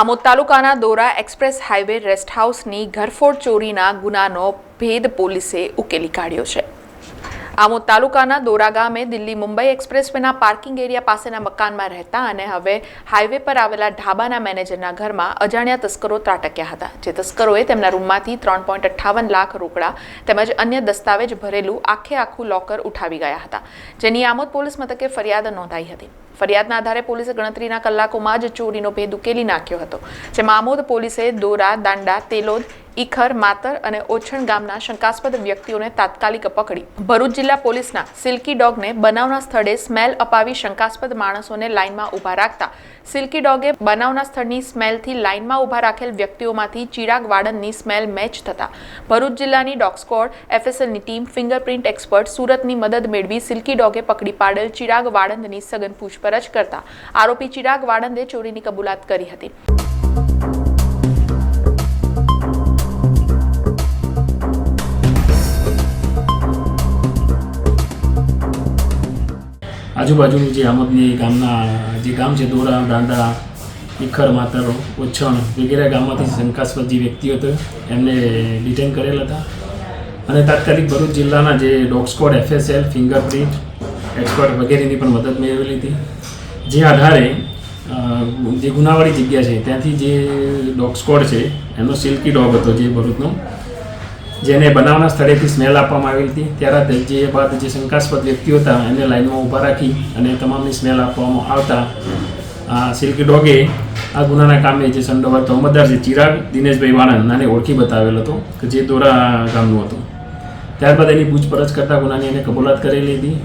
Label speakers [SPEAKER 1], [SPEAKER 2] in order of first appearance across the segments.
[SPEAKER 1] આમોદ તાલુકાના Dora express highway rest હાઉસની ઘરફોડ ચોરીના ગુનાનો ભેદ પોલીસે ઉકેલી કાઢ્યો છે. આમોદ તાલુકાના દોરા ગામે દિલ્હી મુંબઈ એક્સપ્રેસવેના પાર્કિંગ એરિયા પાસેના મકાનમાં રહેતા અને હવે હાઈવે પર આવેલા ઢાબાના મેનેજરના ઘરમાં અજાણ્યા તસ્કરો ત્રાટક્યા હતા. જે તસ્કરોએ તેમના રૂમમાંથી ત્રણ પોઈન્ટ અઠ્ઠાવન લાખ રોકડા તેમજ અન્ય દસ્તાવેજ ભરેલું આખે આખું લોકર ઉઠાવી ગયા હતા. જેની આમોદ પોલીસ મથકે ફરિયાદ નોંધાઈ હતી. ફરિયાદના આધારે પોલીસે ગણતરીના કલાકોમાં જ ચોરીનો ભેદ ઉકેલી નાખ્યો હતો. જેમાં આમોદ પોલીસે દોરા, દાંડા, તેલોદ ઈખર, માતર અને ઓછણ ગામના શંકાસ્પદ વ્યક્તિઓને તાત્કાલિક પકડી. ભરૂચ જિલ્લા પોલીસના સિલ્કી ડોગને બનાવના સ્થળે સ્મેલ અપાવી શંકાસ્પદ માણસોને લાઇનમાં ઊભા રાખતા. સિલ્કી ડોગે બનાવના સ્થળની સ્મેલથી લાઇનમાં ઊભા રાખેલ વ્યક્તિઓમાંથી ચિરાગ વાડનની સ્મેલ મેચ થતા. ભરૂચ જિલ્લાની ડોગ સ્કોડ એફએસએલની ટીમ ફિંગરપ્રિન્ટ એક્સપર્ટ સુરતની મદદ મેળવી સિલ્કી ડોગે પકડી પાડેલ ચિરાગ વાડંદની સઘન પૂછપરછ કરતા. આરોપી ચિરાગ વાડંદે ચોરીની કબૂલાત કરી હતી.
[SPEAKER 2] આજુબાજુનું જે આમદની ગામના, જે ગામ છે, દોરા દાંડા ઈખર, માતર, ઓછણ વગેરે ગામમાંથી શંકાસ્પદ જે વ્યક્તિઓ હતો એમને ડિટેન કરેલ હતા. અને તાત્કાલિક ભરૂચ જિલ્લાના જે dog squad FSL fingerprint expert વગેરેની પણ મદદ મેળવેલી હતી. જે આધારે જે ગુનાવાળી જગ્યા છે, ત્યાંથી જે ડોગ સ્કોડ છે, એનો સિલ્કી ડોગ હતો જે ભરૂચનો જેને બનાવના સ્થળેથી સ્મેલ આપવામાં આવેલી હતી. ત્યારે જે બાદ જે શંકાસ્પદ વ્યક્તિઓ હતા એને લાઈનમાં ઊભા રાખી અને તમામની સ્મેલ આપવામાં આવતા સિલ્કી ડોગે આ ગુનાના કામે જે સંડોવાર તહોમતદાર છે ચિરાગ, દિનેશભાઈ વાણંદ નાને ઓળખી બતાવેલ હતો, કે જે દોરા ગામનું હતું. ત્યારબાદ એની પૂછપરછ કરતા ગુનાની એને કબૂલાત કરેલી હતી.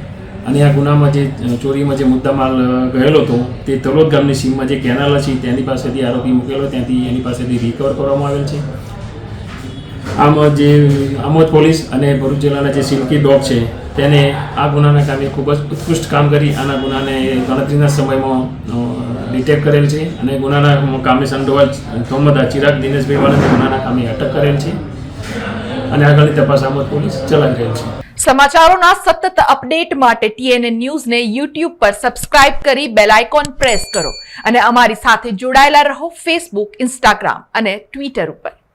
[SPEAKER 2] અને આ ગુનામાં જે ચોરીમાં જે મુદ્દામાલ ગયેલો હતો, તે તલોદ ગામની સીમમાં જે કેનાલ છે તેની પાસેથી આરોપી મૂકેલો, ત્યાંથી એની પાસેથી રિકવર કરવામાં આવેલ છે. આમ જે આમોદ પોલીસ અને ભરૂચ જિલ્લાના જે સિલ્કી ડોગ છે, તેને આ ગુનાના કામે ખૂબ જ ઉત્કૃષ્ટ કામ કરી, આના ગુનાને ગણતરીના સમયમાં ડિટેક્ટ કરેલ છે અને ગુનાના કામે સંડોવાલ તોમદા ચિરાગ દિનેશભાઈ વાળાને ગુનાના કામે અટક કરેલ છે અને આગળની તપાસ આમોદ પોલીસ ચલાવી રહેલ છે.
[SPEAKER 1] સમાચારોના સતત અપડેટ માટે ટીએનએ ન્યૂઝને યુટ્યુબ પર સબસ્ક્રાઇબ કરી બેલ આઇકોન પ્રેસ કરો અને અમારી સાથે જોડાયેલા રહો ફેસબુક ઇન્સ્ટાગ્રામ અને ટ્વિટર ઉપર.